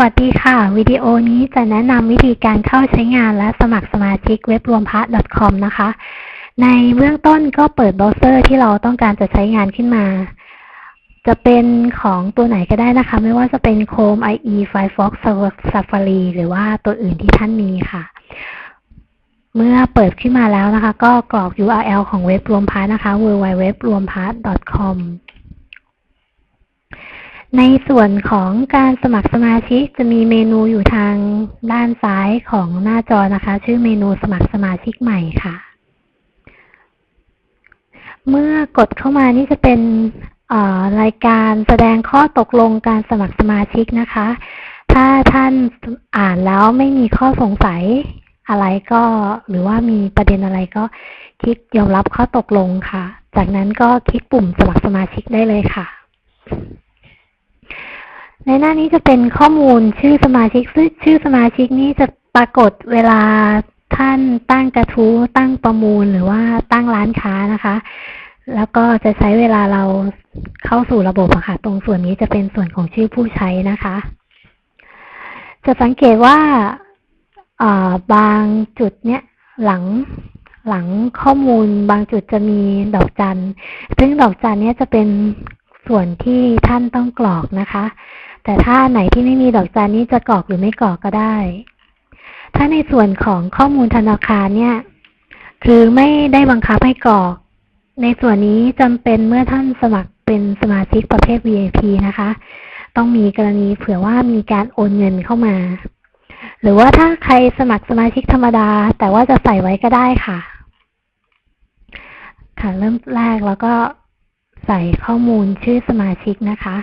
วัสดีค่ะ วิดีโอนี้จะแนะนำวิธีการเข้าใช้งานและสมัครสมาชิกเว็บรวมพระ .com นะคะ ในเบื้องต้นก็เปิดเบราว์เซอร์ที่เราต้องการจะใช้งานขึ้นมา จะเป็นของตัวไหนก็ได้นะคะ ไม่ว่าจะเป็น Chrome IE Firefox Safari หรือว่าตัวอื่นที่ท่านมีค่ะ เมื่อเปิดขึ้นมาแล้วนะคะ ก็กรอก URL ของเว็บรวมพระนะคะ www รวมพระ .com ในส่วนของการสมัครสมาชิกจะมีเมนูอยู่ทางด้านซ้ายของหน้าจอนะคะ ชื่อเมนูสมัครสมาชิกใหม่ค่ะ เมื่อกดเข้ามานี่จะเป็นรายการแสดงข้อตกลงการสมัครสมาชิกนะคะ ถ้าท่านอ่านแล้วไม่มีข้อสงสัยอะไรก็หรือว่ามีประเด็นอะไรก็คลิกยอมรับข้อตกลงค่ะ จากนั้นก็คลิกปุ่มสมัครสมาชิกได้เลยค่ะ ในหน้านี้จะเป็นข้อมูลชื่อสมาชิกชื่อสมาชิกนี้จะปรากฏเวลาท่านตั้งกระทู้ตั้งประมูลหรือว่าตั้งร้านค้านะคะ แล้วก็จะใช้เวลาเราเข้าสู่ระบบะค่ะ ตรงส่วนนี้จะเป็นส่วนของชื่อผู้ใช้นะคะ จะสังเกตว่าบางจุดเนี้ยหลังหลังข้อมูลบางจุดจะมีดอกจัน ซึ่งดอกจันเนี้ยจะเป็นส่วนที่ท่านต้องกรอกนะคะ แต่ถ้าไหนที่ไม่มีดอกจันนี้จะกรอกหรือไม่กรอกก็ได้ ถ้าในส่วนของข้อมูลธนาคารเนี่ย คือไม่ได้บังคับให้กรอก ในส่วนนี้จำเป็นเมื่อท่านสมัครเป็นสมาชิกประเภท VIP นะคะ ต้องมีกรณีเผื่อว่ามีการโอนเงินเข้ามา หรือว่าถ้าใครสมัครสมาชิกธรรมดา แต่ว่าจะใส่ไว้ก็ได้ค่ะ ค่ะเริ่มแรกแล้วก็ใส่ข้อมูลชื่อสมาชิกนะคะ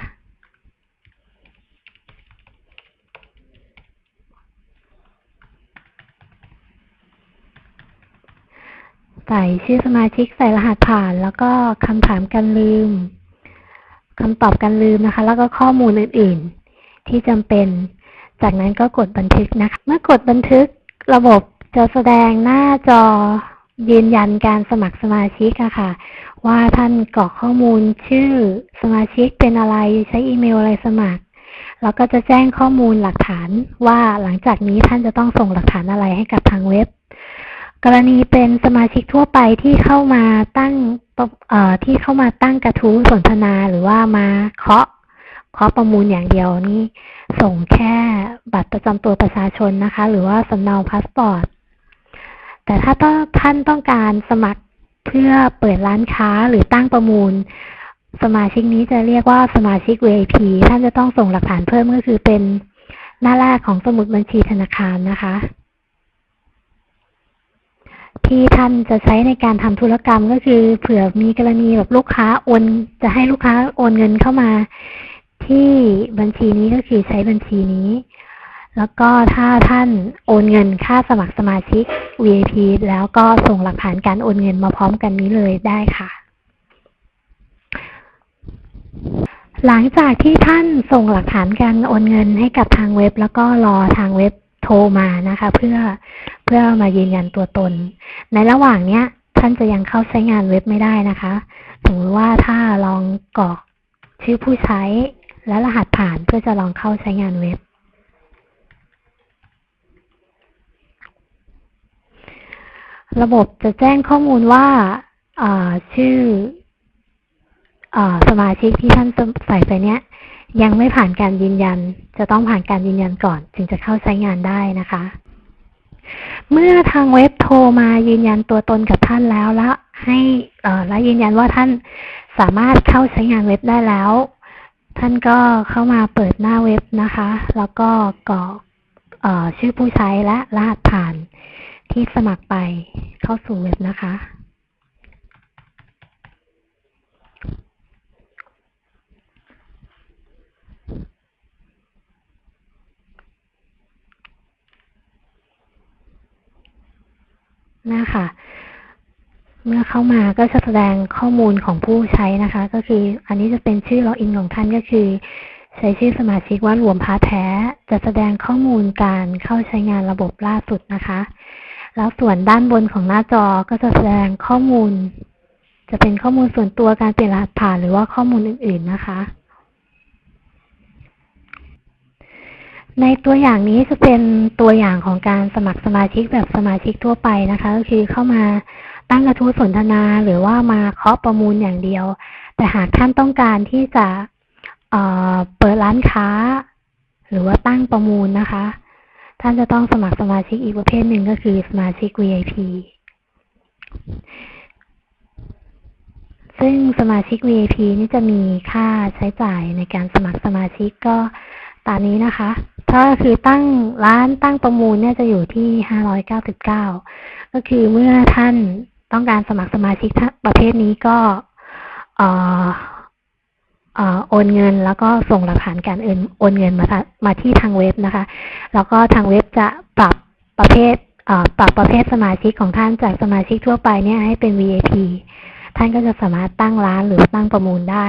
ใส่ชื่อสมาชิกใส่รหัสผ่าน แล้วก็คำถามการลืมคำตอบการลืมนะคะ แล้วก็ข้อมูลอื่น ๆ ที่จำเป็น จากนั้นก็กดบันทึกนะคะ เมื่อกดบันทึกระบบจะแสดงหน้าจอยืนยันการสมัครสมาชิกอะค่ะ ว่าท่านกรอกข้อมูลชื่อสมาชิกเป็นอะไรใช้อีเมลอะไรสมัคร แล้วก็จะแจ้งข้อมูลหลักฐานว่าหลังจากนี้ท่านจะต้องส่งหลักฐานอะไรให้กับทางเว็บ กรณีเป็นสมาชิกทั่วไปที่เข้ามาตั้งที่เข้ามาตั้งกระทู้สนทนาหรือว่ามาเคาะเคาะประมูลอย่างเดียวนี่ส่งแค่บัตรประจำตัวประชาชนนะคะ หรือว่าสำเนาพาสปอร์ต แต่ถ้าท่านต้องการสมัครเพื่อเปิดร้านค้าหรือตั้งประมูล สมาชิกนี้จะเรียกว่าสมาชิก VIP ท่านจะต้องส่งหลักฐานเพิ่มก็คือเป็นหน้าแรกของสมุดบัญชีธนาคารนะคะ ที่ท่านจะใช้ในการทำธุรกรรมก็คือ เผื่อมีกรณีแบบลูกค้าโอนจะให้ลูกค้าโอนเงินเข้ามา ที่บัญชีนี้ก็คือใช้บัญชีนี้ แล้วก็ถ้าท่านโอนเงินค่าสมัครสมาชิก VIP แล้วก็ส่งหลักฐานการโอนเงินมาพร้อมกันนี้เลยได้ค่ะ หลังจากที่ท่านส่งหลักฐานการโอนเงินให้กับทางเว็บ แล้วก็รอทางเว็บ โทรมานะคะ เพื่อเพื่อมายืนยันตัวตน ในระหว่างเนี้ย ท่านจะยังเข้าใช้งานเว็บไม่ได้นะคะสมมติว่าถ้าลองกรอกชื่อผู้ใช้ และรหัสผ่านเพื่อจะลองเข้าใช้งานเว็บ ระบบจะแจ้งข้อมูลว่าชื่ออสมาชิกที่ท่านใส่ไปเนี้ย ยังไม่ผ่านการยืนยัน จะต้องผ่านการยืนยันก่อน จึงจะเข้าใช้งานได้นะคะ เมื่อทางเว็บโทรมายืนยันตัวตนกับท่านแล้วแล้วให้และยืนยันว่าท่านสามารถเข้าใช้งานเว็บได้แล้ว ท่านก็เข้ามาเปิดหน้าเว็บนะคะ แล้วก็กรอกชื่อผู้ใช้และรหัสผ่านที่สมัครไปเข้าสู่เว็บนะคะ นะคะเมื่อเข้ามาก็จะแสดงข้อมูลของผู้ใช้นะคะ ก็คืออันนี้จะเป็นชื่อล็อกอินของท่านก็คือ ใช้ชื่อสมาชิกว่ารวมพาแท้ จะแสดงข้อมูลการเข้าใช้งานระบบล่าสุดนะคะ แล้วส่วนด้านบนของหน้าจอก็จะแสดงข้อมูล จะเป็นข้อมูลส่วนตัวการเปลี่ยนรหัสผ่านหรือว่าข้อมูลอื่น ๆนะคะ ในตัวอย่างนี้จะเป็นตัวอย่างของการสมัครสมาชิกแบบสมาชิกทั่วไปนะคะ ก็คือเข้ามาตั้งกระทู้สนทนาหรือว่ามาเคาะประมูลอย่างเดียว แต่หากท่านต้องการที่จะเเปิดร้านค้า หรือว่าตั้งประมูลนะคะ ท่านจะต้องสมัครสมาชิกอีกประเภทหนึ่งก็คือสมาชิก VIP ซึ่งสมาชิก VIP นี่จะมีค่าใช้จ่ายในการสมัครสมาชิกก็ตามนี้นะคะ ถ้าคือตั้งร้านตั้งประมูลเนี่ยจะอยู่ที่599ก็คือเมื่อท่านต้องการสมัครสมาชิกประเภทนี้ก็เอ่อโอนเงินแล้วก็ส่งหลักฐานการโอนโอนเงินมาทะมาที่ทางเว็บนะคะ แล้วก็ทางเว็บจะปรับประเภทปรับประเภทสมาชิกของท่านจากสมาชิกทั่วไปเนี่ยให้เป็น VIP ท่านก็จะสามารถตั้งร้านหรือตั้งประมูลได้